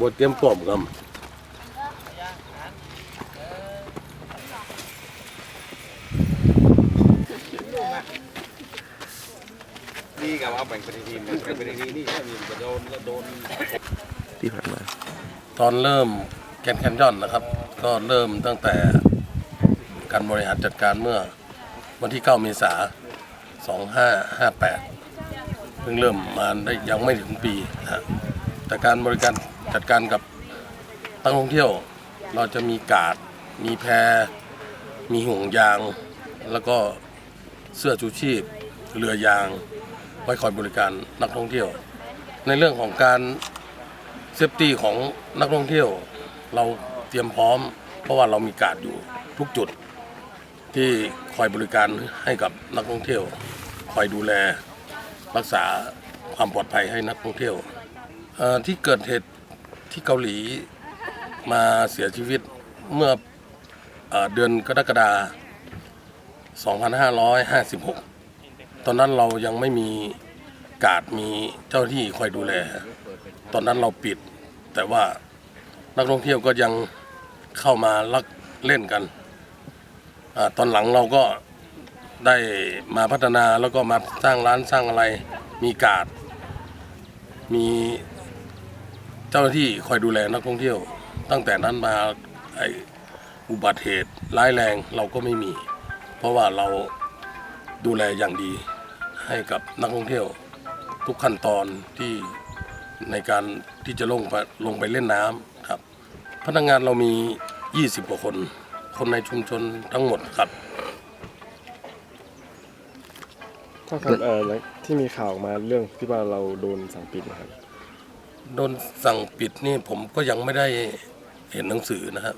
บทเตรียมกล่อมครับดีกับว่าแบ่งเป็นทีมแบ่งเป็นทีมนี่ถ้ามีจะโดนก็โดนที่ผ่านมา ตอนเริ่มแกนแคนยอนนะครับ ก็เริ่มตั้งแต่การบริหารจัดการเมื่อวันที่ 9 เมษายน 2558 เพิ่งเริ่มมาได้ยังไม่ถึงปีนะฮะแต่การบริการจัดการกับนักท่องเที่ยว เราจะมีกาด มีแพรมีห่วงยาง แล้วก็เสื้อชูชีพ เรือยาง ไว้คอยบริการนักท่องเที่ยว ในเรื่องของการ เซฟตี้ของนักท่องเที่ยว เราเตรียมพร้อม เพราะว่าเรามีการดอยู่ทุกจุดที่คอยบริการให้กับนักท่องเที่ยว คอยดูแลรักษาความปลอดภัยให้นักท่องเที่ยวที่เกิดเหตุที่เกาหลีมาเสียชีวิตเมื่ออเดือนกรกฎาคม2556 ตอนนั้นเรายังไม่มี กาดมีเจ้าหน้าที่คอยดูแล ตอนนั้นเราปิด แต่ว่านักท่องเที่ยวก็ยังเข้ามาลักเล่นกันอตอนหลังเราก็ได้มาพัฒนาแล้วก็มาสร้างร้านสร้างอะไร มีกาด มีเจ้าหน้าที่คอยดูแลนักท่องเที่ยว ตั้งแต่นั้นมาไออุบัติเหตุร้ายแรงเราก็ไม่มี เพราะว่าเราดูแลอย่างดีให้กับนักท่องเที่ยว ทุกขั้นตอนที่ในการที่จะลงไปลงไปเล่นน้ำครับ พนักงานเรามี 20กว่าคน คนในชุมชนทั้งหมดครับ ก็ครับเอ่อแล้วที่มีข่าวออกมาเรื่องที่ว่าเราโดนสั่งปิดนะครับ โดนสั่งปิดนี่ผมก็ยังไม่ได้เห็นหนังสือนะครับ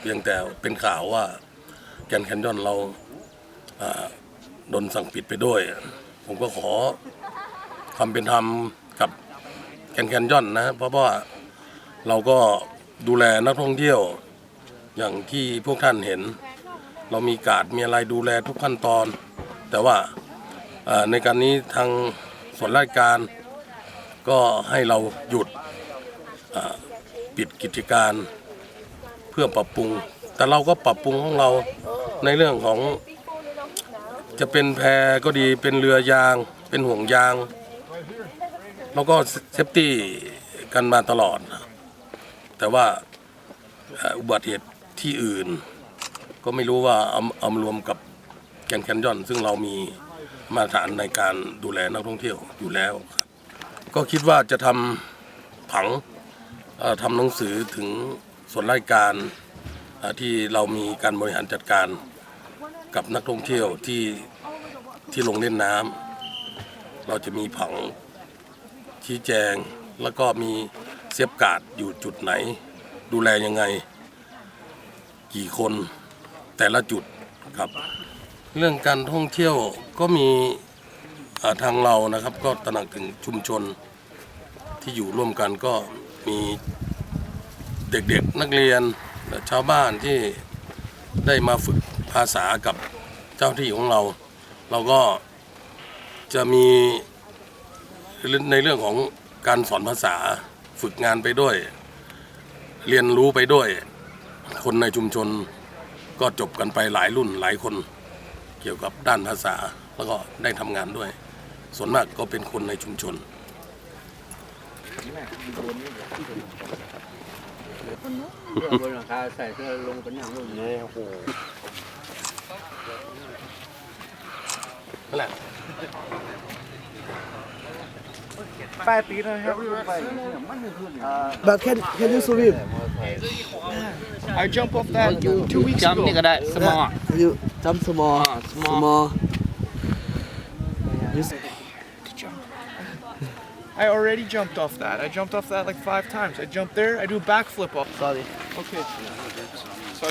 เพียงแต่เป็นข่าวว่าแกรนด์แคนยอนเราอ่าโดนสั่งปิดไปด้วย ผมก็ขอ ความเป็นธรรมกับแกรนแคนยอนนะเพราะว่าเราก็ดูแลนักท่องเที่ยว อย่างที่พวกท่านเห็น เรามีการดมีอะไรดูแลทุกขั้นตอน แต่ว่าในการนี้ทางส่วนราชการก็ให้เราหยุดปิดกิจการเพื่อปรับปรุง แต่เราก็ปรับปรุงของเราในเรื่องของจะเป็นแพก็ดีเป็นเรือยาง เป็นห่วงยาง แล้วก็เซฟตี้กันมาตลอด แต่ว่าอุบัติเหตุที่อื่น ก็ไม่รู้ว่าเอาเอามารวมกับแกนแคนยอน ซึ่งเรามีมาตรฐานในการดูแลนักท่องเที่ยวอยู่แล้วครับก็คิดว่าจะทำผังทำหนังสือถึงส่วนราชการที่เรามีการบริหารจัดการกับนักท่องเที่ยวที่ที่ลงเล่นน้ำเราจะมีผัง ชี้แจง แล้วก็มีเซฟการ์ดอยู่จุดไหน ดูแลยังไง กี่คนแต่ละจุดครับ เรื่องการท่องเที่ยวก็มีทางเรานะครับก็ตระหนักถึงชุมชนที่อยู่ร่วมกันก็มีเด็กๆนักเรียนชาวบ้านที่ได้มาฝึกภาษากับเจ้าที่ของเรา เราก็จะมี ในเรื่องของการสอนภาษาฝึกงานไปด้วย เรียนรู้ไปด้วย คนในชุมชนก็จบกันไปหลายรุ่นหลายคน เกี่ยวกับด้านภาษาแล้วก็ได้ทำงานด้วย ส่วนมากก็เป็นคนในชุมชนบนหลังคาใส่เสื้อลงเป็นอย่างนู้นนี่โอ้โหนั่นแหละ แปดปีนะครับไป But can can you swim? I jumped off that two weeks จำ ago. นี่ก็ได้สมอ you jump small small I already jumped off that. I jumped off that like five times. I jumped there. I do a backflip off. sorry Okay.